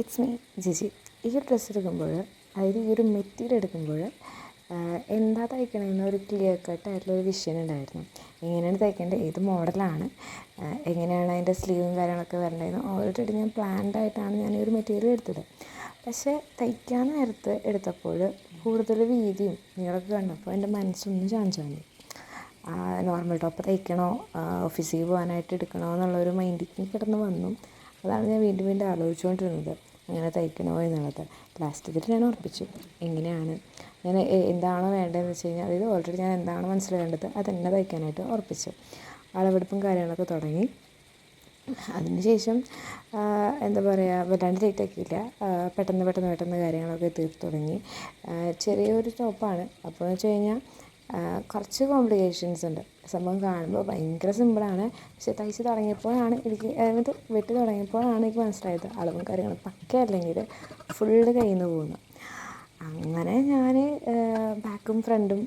It's me Jiji ഈ ഒരു dress എടുക്കുമ്പോൾ അതായത് ഈ ഒരു മെറ്റീരിയൽ എടുക്കുമ്പോൾ എന്താ തയ്ക്കണമെന്ന് ഒരു ക്ലിയർ കട്ട് ആയിട്ടുള്ളൊരു വിഷൻ ഉണ്ടായിരുന്നു. എങ്ങനെയാണ് തയ്ക്കേണ്ടത്? ഏത് മോഡലാണ് എങ്ങനെയാണ് അതിന്റെ സ്ലീവും കാര്യങ്ങളൊക്കെ വരേണ്ടതെന്ന് ഓൾറെഡി ഞാൻ പ്ലാൻഡ് ആയിട്ടാണ് ഞാൻ ഈ ഒരു മെറ്റീരിയൽ എടുത്തത്. പക്ഷേ തയ്ക്കാൻ നേരത്ത് എടുത്തപ്പോൾ കൂടുതൽ വീതിയും നീളമൊക്കെ കണ്ടപ്പോൾ എന്റെ മനസ്സൊന്നും മനസ്സൊന്ന് വന്നു. നോർമൽ ടോപ്പ് തയ്ക്കണോ? ഓഫീസിൽ പോകാനായിട്ട് എടുക്കണോ? എന്നുള്ളൊരു മൈൻഡിക്ക് കിടന്ന് വന്നു. അതാണ് ഞാൻ വീണ്ടും വീണ്ടും ആലോചിച്ചുകൊണ്ടിരുന്നത്. അങ്ങനെ തയ്ക്കണോ എന്നുള്ളത്. ലാസ്റ്റത്തിൽ ഞാൻ ഉറപ്പിച്ചു. എങ്ങനെയാണ് ഞാൻ എന്താണോ വേണ്ടതെന്ന് വെച്ച് കഴിഞ്ഞാൽ അതായത് ഓൾറെഡി ഞാൻ എന്താണോ അത് അതെന്നെ തയ്ക്കാനായിട്ട് ഉറപ്പിച്ചു. അളവെടുപ്പും കാര്യങ്ങളൊക്കെ തുടങ്ങി. അതിനുശേഷം എന്താ പറയുക വല്ലാണ്ട് ലേറ്റ് പെട്ടെന്ന് പെട്ടെന്ന് പെട്ടെന്ന് കാര്യങ്ങളൊക്കെ തീർത്തു തുടങ്ങി. ചെറിയൊരു ടോപ്പാണ് അപ്പോൾ എന്ന് വെച്ച് കഴിഞ്ഞാൽ കുറച്ച് കോംപ്ലിക്കേഷൻസ് ഉണ്ട്. സംഭവം കാണുമ്പോൾ ഭയങ്കര സിമ്പിളാണ് പക്ഷെ തയ്ച്ച് തുടങ്ങിയപ്പോഴാണ് എനിക്ക് അതായത് വെട്ടി തുടങ്ങിയപ്പോഴാണ് എനിക്ക് മനസ്സിലായത്. അളവും കാര്യങ്ങളും പക്ക അല്ലെങ്കിൽ ഫുള്ള് കയ്യിൽ നിന്ന് പോകുന്നു. അങ്ങനെ ഞാൻ ബാക്കും ഫ്രണ്ടും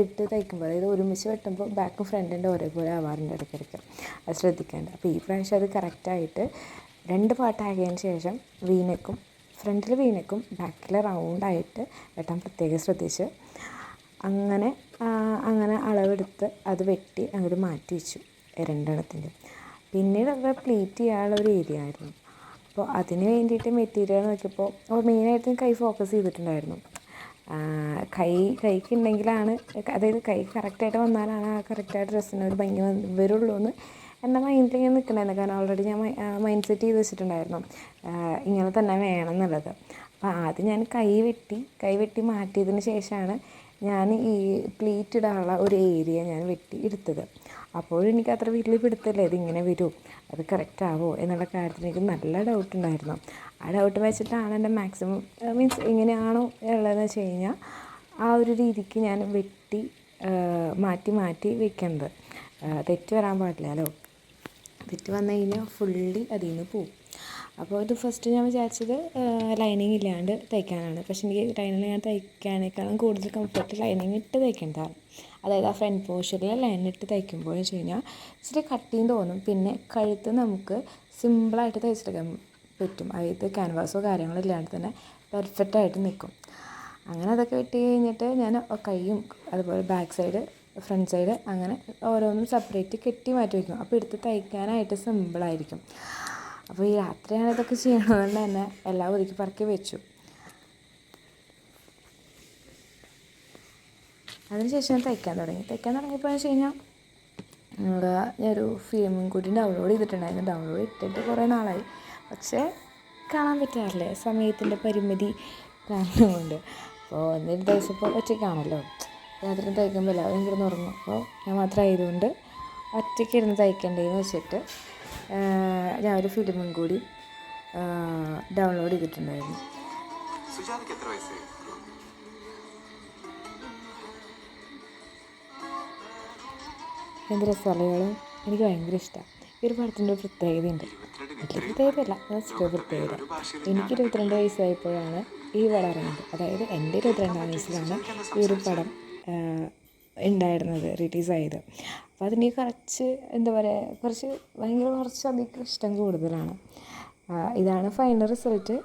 ഇട്ട് തയ്ക്കുമ്പോൾ അതായത് ഒരുമിച്ച് വെട്ടുമ്പോൾ ബാക്കും ഫ്രണ്ടിന്റെ ഒരേപോലെ ആവാറുണ്ട് ഇടയ്ക്കിടയ്ക്ക്. അത് ശ്രദ്ധിക്കേണ്ട. അപ്പോൾ ഈ പ്രാവശ്യം അത് കറക്റ്റായിട്ട് രണ്ട് പാട്ടാക്കിയതിന് ശേഷം വീനക്കും ഫ്രണ്ടിൽ വീനക്കും ബാക്കിൽ റൗണ്ടായിട്ട് വെട്ടാൻ പ്രത്യേകം ശ്രദ്ധിച്ച് അങ്ങനെ അങ്ങനെ അളവെടുത്ത് അത് വെട്ടി അങ്ങോട്ട് മാറ്റി വെച്ചു രണ്ടെണ്ണത്തിന്റെ. പിന്നീട് അത് പ്ലീറ്റ് ചെയ്യാനുള്ള ഒരു ഏരിയ ആയിരുന്നു. അപ്പോൾ അതിന് വേണ്ടിയിട്ട് മെറ്റീരിയൽ നോക്കിയപ്പോൾ മെയിനായിട്ട് കൈ ഫോക്കസ് ചെയ്തിട്ടുണ്ടായിരുന്നു. കൈ കൈക്ക് ഉണ്ടെങ്കിലാണ് അതായത് കൈ കറക്റ്റായിട്ട് വന്നാലാണ് ആ കറക്റ്റായിട്ട് ഡ്രസ്സിന് ഒരു ഭംഗി വരുള്ളൂ എന്ന് എന്റെ മൈൻഡിൽ ഇങ്ങനെ നിൽക്കണമായിരുന്നു കാരണം ഓൾറെഡി ഞാൻ മൈൻഡ് സെറ്റ് ചെയ്ത് വെച്ചിട്ടുണ്ടായിരുന്നു. ഇങ്ങനെ തന്നെ വേണം എന്നുള്ളത്. അപ്പോൾ ആദ്യം ഞാൻ കൈ വെട്ടി കൈ വെട്ടി മാറ്റിയതിന് ശേഷമാണ് ഞാൻ ഈ പ്ലീറ്റ് ഇടാനുള്ള ഒരു ഏരിയ ഞാൻ വെട്ടി എടുത്തത്. അപ്പോൾ എനിക്ക് അത്ര വലിയ പിടുത്തല്ലേ ഇതിങ്ങനെ വരൂ. അത് കറക്റ്റ് ആവോ എന്നുള്ള കാര്യത്തിൽ എനിക്ക് നല്ല ഡൗട്ട് ഉണ്ടായിരുന്നു. ആ ഡൗട്ട് വെച്ചിട്ടാണ് എന്റെ മാക്സിമം മീൻസ് എങ്ങനെയാണോ ഉള്ളതെന്ന് വെച്ച് കഴിഞ്ഞാൽ ആ ഒരു രീതിക്ക് ഞാൻ വെട്ടി മാറ്റി മാറ്റി വെക്കുന്നത് തെറ്റ് വരാൻ പാടില്ലല്ലോ തെറ്റ് വന്നു കഴിഞ്ഞാൽ ഫുള്ളി അതിൽ നിന്ന് പോവും. അപ്പോൾ ഇത് ഫസ്റ്റ് ഞാൻ വിചാരിച്ചത് ലൈനിങ് ഇല്ലാണ്ട് തയ്ക്കാനാണ്. പക്ഷേ എനിക്ക് ലൈനിങ് ഞാൻ തയ്ക്കാനേക്കാളും കൂടുതൽ കംഫർട്ട് ലൈനിങ് ഇട്ട് തയ്ക്കേണ്ടതാണ്. അതായത് ആ ഫ്രണ്ട് പോർഷനിൽ ലൈൻ ഇട്ട് തയ്ക്കുമ്പോൾ വെച്ച് കഴിഞ്ഞാൽ ഇച്ചിരി കട്ടിയും തോന്നും. പിന്നെ കഴുത്ത് നമുക്ക് സിമ്പിളായിട്ട് തയ്ച്ചെടുക്കാൻ പറ്റും. അതായത് ക്യാൻവാസോ കാര്യങ്ങളോ ഇല്ലാണ്ട് തന്നെ പെർഫെക്റ്റ് ആയിട്ട് നിൽക്കും. അങ്ങനെ അതൊക്കെ വെട്ടി കഴിഞ്ഞിട്ട് ഞാൻ കൈയും അതുപോലെ ബാക്ക് സൈഡ് ഫ്രണ്ട് സൈഡ് അങ്ങനെ ഓരോന്നും സെപ്പറേറ്റ് കെട്ടി മാറ്റി വയ്ക്കും അപ്പോൾ എടുത്ത് തയ്ക്കാനായിട്ട് സിമ്പിളായിരിക്കും അപ്പോൾ ഈ രാത്രിയാണ് ഇതൊക്കെ ചെയ്യണതുകൊണ്ട് തന്നെ എല്ലാം ഒതുക്കി പറക്കി വെച്ചു. അതിനുശേഷം ഞാൻ തയ്ക്കാൻ തുടങ്ങി. തയ്ക്കാൻ തുടങ്ങിയപ്പോൾ വെച്ച് കഴിഞ്ഞാൽ ഞാനൊരു ഫിലിമും കൂടി ഡൗൺലോഡ് ചെയ്തിട്ടുണ്ടായിരുന്നു. ഡൗൺലോഡ് ഇട്ടിട്ട് കുറേ നാളായി. പക്ഷേ കാണാൻ പറ്റാറില്ലേ? സമയത്തിന്റെ പരിമിതി കാരണം കൊണ്ട് അപ്പോൾ ഒന്നൊരു ദിവസം ഇപ്പോൾ ഒറ്റയ്ക്കാണല്ലോ. രാത്രി തയ്ക്കുമ്പോൾ എല്ലാവരും കിടന്ന് ഉറങ്ങും. അപ്പോൾ ഞാൻ മാത്രമായതുകൊണ്ട് ഒറ്റയ്ക്ക് ഇരുന്ന് തയ്ക്കണ്ടേന്ന് വെച്ചിട്ട് ഞാൻ ഒരു ഫിലിമും കൂടി ഡൗൺലോഡ് ചെയ്തിട്ടുണ്ടായിരുന്നു. എന്ത് രസമലകളും എനിക്ക് ഭയങ്കര ഇഷ്ടമാണ് ഈ ഒരു പടത്തിന്റെ പ്രത്യേകതയുണ്ട്. വലിയ പ്രത്യേകതയല്ല ചെറിയ പ്രത്യേകത. എനിക്ക് ഇരുപത്തിരണ്ട് വയസ്സായപ്പോഴാണ് ഈ പടം ഇറങ്ങുന്നത് അതായത് എന്റെ ഇരുപത്തിരണ്ടാം വയസ്സിലാണ് ഈ ഒരു പടം ഉണ്ടായിരുന്നത് റിലീസായത് അപ്പോൾ അതിന് കുറച്ച് എന്താ പറയുക കുറച്ച് ഭയങ്കര കുറച്ച് അധികം ഇഷ്ടം കൂടുതലാണ്. ഇതാണ് ഫൈനൽ റിസൾട്ട്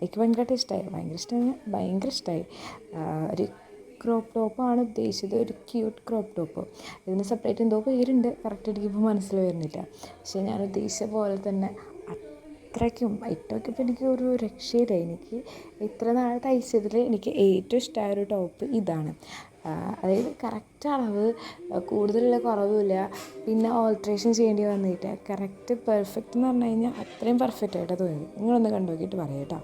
എനിക്ക് ഭയങ്കരമായിട്ട് ഇഷ്ടമായി ഭയങ്കര ഇഷ്ടമായി ഭയങ്കര ഇഷ്ടമായി ഒരു ക്രോപ്പ് ടോപ്പാണ് ഉദ്ദേശിച്ചത് ഒരു ക്യൂട്ട് ക്രോപ്പ് ടോപ്പ് ഇതിന് സെപ്പറേറ്റ് എന്തോ പേരുണ്ട് കറക്റ്റ് എനിക്കിപ്പോൾ മനസ്സിൽ വരുന്നില്ല. പക്ഷേ ഞാൻ ഉദ്ദേശിച്ച പോലെ തന്നെ അത്രയ്ക്കും ഏറ്റവും ഇപ്പോൾ എനിക്ക് ഒരു രക്ഷയില്ല. എനിക്ക് ഇത്ര നാൾ തയ്ച്ചതിൽ എനിക്ക് ഏറ്റവും ഇഷ്ടമായ ഒരു ടോപ്പ് ഇതാണ്. അതായത് കറക്റ്റ് അളവ് കൂടുതലുള്ള കുറവുമില്ല. പിന്നെ ഓൾട്രേഷൻ ചെയ്യേണ്ടി വന്നിട്ട് കറക്റ്റ് പെർഫെക്റ്റ് എന്ന് പറഞ്ഞു കഴിഞ്ഞാൽ അത്രയും പെർഫെക്റ്റ് ആയിട്ടാണ് തോന്നിയത്. നിങ്ങളൊന്ന് കണ്ടു നോക്കിയിട്ട് പറയാം കേട്ടോ